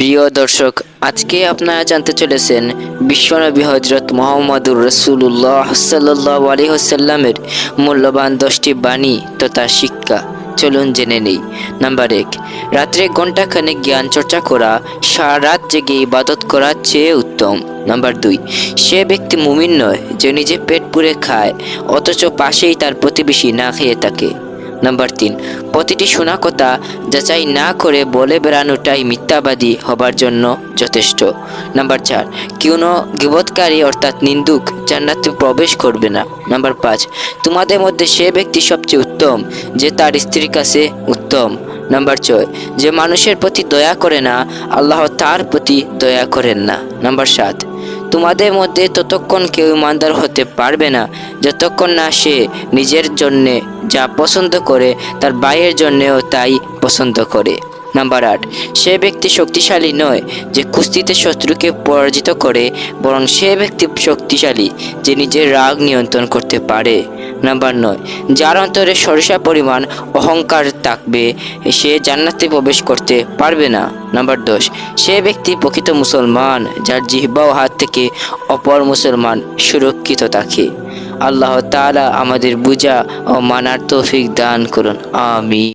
প্রিয় দর্শক, আজকে আপনারা জানতে চলেছেন বিশ্বনবী হজরত মোহাম্মদুর রসুল্লাহ সাল্লাহ আলহিহসাল্লামের মূল্যবান দশটি বাণী তথা শিক্ষা। চলুন জেনে নেই। নাম্বার এক, রাত্রে ঘণ্টাখানেক জ্ঞান চর্চা করা, সারা রাত জেগে ইবাদত করার চেয়ে উত্তম। নাম্বার দুই, সে ব্যক্তি মুমিন নয় যে নিজে পেট পুরে খায়, অথচ পাশেই তার প্রতিবেশী না খেয়ে থাকে। নাম্বার তিন, প্রতিটি শোনা কথা যাচাই না করে বলে বেড়ানোটাই মিথ্যাবাদী হবার জন্য যথেষ্ট। নাম্বার চার কোনো গিবৎকারী অর্থাৎ নিন্দুক জান্নাতে প্রবেশ করবে না। নাম্বার পাঁচ, তোমাদের মধ্যে সে ব্যক্তি সবচেয়ে উত্তম যে তার স্ত্রীর কাছে উত্তম। নাম্বার ছয়, যে মানুষের প্রতি দয়া করে না, আল্লাহ তার প্রতি দয়া করেন না। নাম্বার সাত, তোমাদের মধ্যে ততক্ষণ কেউ ইমানদার হতে পারবে না যতক্ষণ না সে নিজের জন্যে যা পছন্দ করে, তার ভাইয়ের জন্যেও তাই পছন্দ করে। নাম্বার আট, সে ব্যক্তি শক্তিশালী নয় যে কুস্তিতে শত্রুকে পরাজিত করে, বরং সে ব্যক্তি শক্তিশালী যে নিজের রাগ নিয়ন্ত্রণ করতে পারে। নাম্বার নয়, যার অন্তরে সরিষা পরিমাণ অহংকার থাকবে, সে জান্নাতে প্রবেশ করতে পারবে না। নাম্বার দশ, সে ব্যক্তি প্রকৃত মুসলমান, যার জিহ্বা ও হাত থেকে অপর মুসলমান সুরক্ষিত থাকে। আল্লাহ তালা আমাদের বুঝা ও মানার তৌফিক দান করুন। আমি